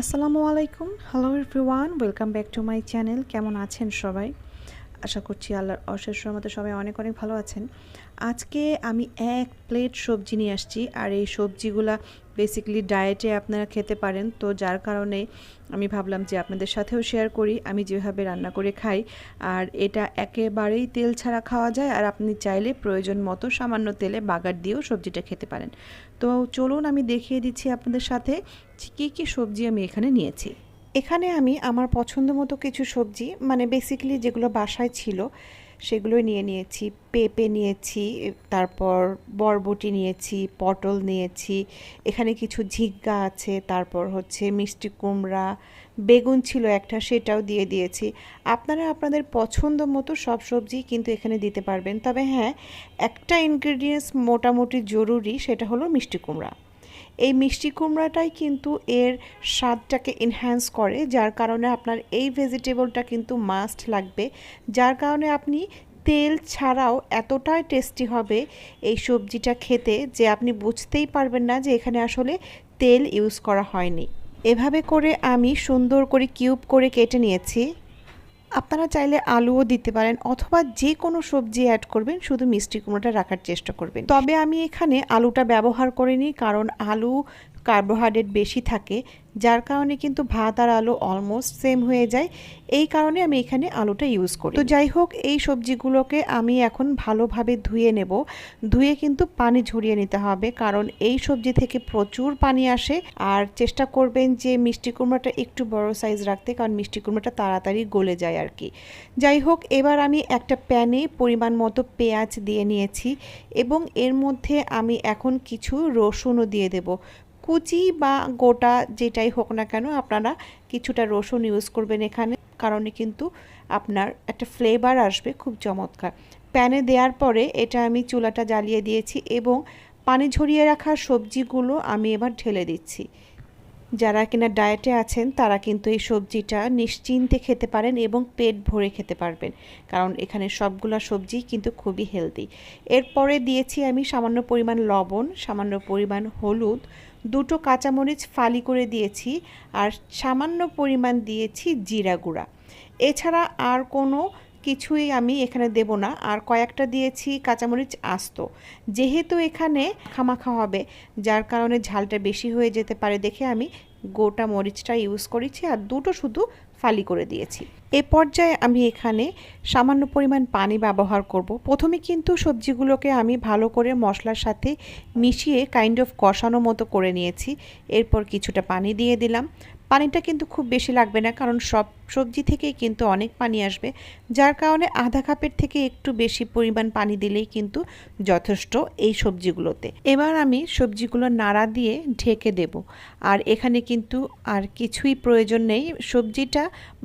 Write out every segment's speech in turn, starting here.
আসসালামু আলাইকুম। Hello everyone welcome back to my channel কেমন আছেন সবাই? আশা করছি আল্লাহর অশেষ রহমতে সবাই অনেক অনেক ভালো আছেন। আজকে আমি এক প্লেট সবজি নিয়ে আসছি আর এই সবজিগুলা বেসিক্যালি ডায়েটে আপনারা খেতে পারেন। তো যার কারণে আমি ভাবলাম যে আপনাদের সাথেও শেয়ার করি। আমি যেভাবে রান্না করে খাই, আর এটা একেবারেই তেল ছাড়া খাওয়া যায়। আর আপনি চাইলে প্রয়োজন মতো সামান্য তেলে বাগার দিয়েও সবজিটা খেতে পারেন। তো চলুন আমি দেখিয়ে দিচ্ছি আপনাদের সাথে কী কী সবজি আমি এখানে নিয়েছি। এখানে আমি আমার পছন্দ মতো কিছু সবজি মানে বেসিক্যালি যেগুলো বাসায় ছিল, সেগুলোই নিয়ে নিয়েছি। পেঁপে নিয়েছি, তারপর বরবটি নিয়েছি, পটল নিয়েছি, এখানে কিছু ঝিগ্গা আছে, তারপর হচ্ছে মিষ্টি কুমড়া, বেগুন ছিল একটা, সেটাও দিয়ে দিয়েছি। আপনারা আপনাদের পছন্দ মতো সব সবজি কিন্তু এখানে দিতে পারবেন। তবে হ্যাঁ একটা ইনগ্রেডিয়েন্টস মোটামুটি জরুরি, সেটা হলো মিষ্টি কুমড়া। এই মিষ্টি কুমড়াটাই কিন্তু এর স্বাদটাকে এনহ্যান্স করে, যার কারণে আপনার এই ভেজিটেবলটা কিন্তু মাস্ট লাগবে। যার কারণে আপনি তেল ছাড়াও এতটাই টেস্টি হবে এই সবজিটা খেতে যে আপনি বুঝতেই পারবেন না যে এখানে আসলে তেল ইউজ করা হয়নি। এভাবে করে আমি সুন্দর করে কিউব করে কেটে নিয়েছি। আপনারা চাইলে আলুও দিতে পারেন অথবা যে কোনো সবজি অ্যাড করবেন, শুধু মিষ্টি কুমড়োটা রাখার চেষ্টা করবেন। তবে আমি এখানে আলুটা ব্যবহার করিনি, কারণ আলু কার্বোহাইড্রেট বেশি থাকে, যার কারণে কিন্তু ভাত আর আলু অলমোস্ট সেম হয়ে যায়। এই কারণে আমি এখানে আলুটা ইউজ করি। তো যাই হোক, এই সবজিগুলোকে আমি এখন ভালোভাবে ধুয়ে নেব। ধুয়ে কিন্তু পানি ঝরিয়ে নিতে হবে, কারণ এই সবজি থেকে প্রচুর পানি আসে। আর চেষ্টা করবেন যে মিষ্টি কুমড়াটা একটু বড় সাইজ রাখতে, কারণ মিষ্টি কুমড়াটা তাড়াতাড়ি গলে যায় আর কি। যাই হোক, এবার আমি একটা প্যানে পরিমাণ মতো পেঁয়াজ দিয়ে নিয়েছি এবং এর মধ্যে আমি এখন কিছু রসুনও দিয়ে দেব। কুচি বা গোটা যেটাই হোক না কেন আপনারা কিছুটা রসুন ইউজ করবেন এখানে, কারণে কিন্তু আপনার একটা ফ্লেভার আসবে খুব চমৎকার। প্যানে দেওয়ার পরে এটা আমি চুলাটা জ্বালিয়ে দিয়েছি এবং পানি ঝরিয়ে রাখা সবজিগুলো আমি এবার ঢেলে দিচ্ছি। যারা কিনা ডায়েটে আছেন, তারা কিন্তু এই সবজিটা নিশ্চিন্তে খেতে পারেন এবং পেট ভরে খেতে পারবেন। কারণ এখানে সবগুলো সবজি কিন্তু খুবই হেলদি এরপরে দিয়েছি আমি সামান্য পরিমাণ লবণ, সামান্য পরিমাণ হলুদ দুটো কাঁচামরিচ ফালি করে দিয়েছি আর সামান্য পরিমাণ দিয়েছি জিরা গুঁড়া। এছাড়া আর কোনো কিছুই আমি এখানে দেব না। আর কয়েকটা দিয়েছি কাঁচামরিচ আস্ত। যেহেতু এখানে খামাখা হবে, যার কারণে ঝালটা বেশি হয়ে যেতে পারে দেখে আমি গোটা মরিচটা ইউজ করেছি। আর দুটো শুধু ফালি করে দিয়েছি। এ পর্যায়ে আমি এখানে সামান্য পরিমাণ পানি ব্যবহার করব। প্রথমে কিন্তু সবজিগুলোকে আমি ভালো করে মশলার সাথে মিশিয়ে কাইন্ড অফ কষানো মতো করে নিয়েছি। এরপর কিছুটা পানি দিয়ে দিলাম। পানিটা কিন্তু খুব বেশি লাগবে না, কারণ সব সবজি থেকেই কিন্তু অনেক পানি আসবে। যার কারণে আধা কাপের থেকে একটু বেশি পরিমাণ পানি দিলেই কিন্তু যথেষ্ট এই সবজিগুলোতে। এবার আমি সবজিগুলো নাড়া দিয়ে ঢেকে দেব। আর এখানে কিন্তু আর কিছুই প্রয়োজন নেই। সবজিটা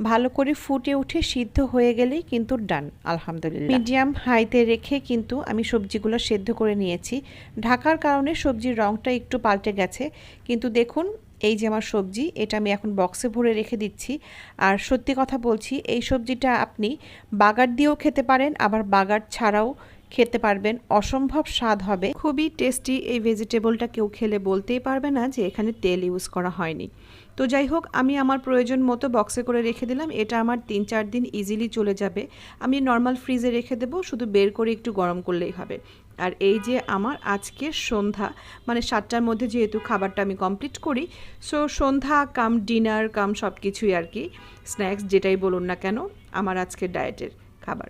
ভালো করে ফুটে উঠে সিদ্ধ হয়ে গেলেই কিন্তু ডান, আলহামদুলিল্লাহ। মিডিয়াম হাইতে রেখে কিন্তু আমি সবজিগুলো সেদ্ধ করে নিয়েছি। ঢাকার কারণে সবজির রঙটা একটু পাল্টে গেছে। কিন্তু দেখুন এই যে আমার সবজি, এটা আমি এখন বক্সে ভরে রেখে দিচ্ছি। আর সত্যি কথা বলছি, এই সবজিটা আপনি বাগার দিয়েও খেতে পারেন, আবার বাগার ছাড়াও খেতে পারবেন। অসম্ভব স্বাদ হবে। খুবই টেস্টি এই ভেজিটেবলটা কেউ খেলে বলতেই পারবে না যে এখানে তেল ইউজ করা হয়নি। তো যাই হোক, আমি আমার প্রয়োজন মতো বক্সে করে রেখে দিলাম। এটা আমার তিন চার দিন ইজিলি চলে যাবে। আমি নর্মাল ফ্রিজে রেখে দেবো, শুধু বের করে একটু গরম করলেই হবে। আর এই যে আমার আজকে সন্ধ্যা মানে সাতটার মধ্যে যেহেতু খাবারটা আমি কমপ্লিট করি সো সন্ধ্যা কাম ডিনার কাম সব কিছুই আর কি স্ন্যাক্স যেটাই বলুন না কেন, আমার আজকে ডায়েটের খাবার।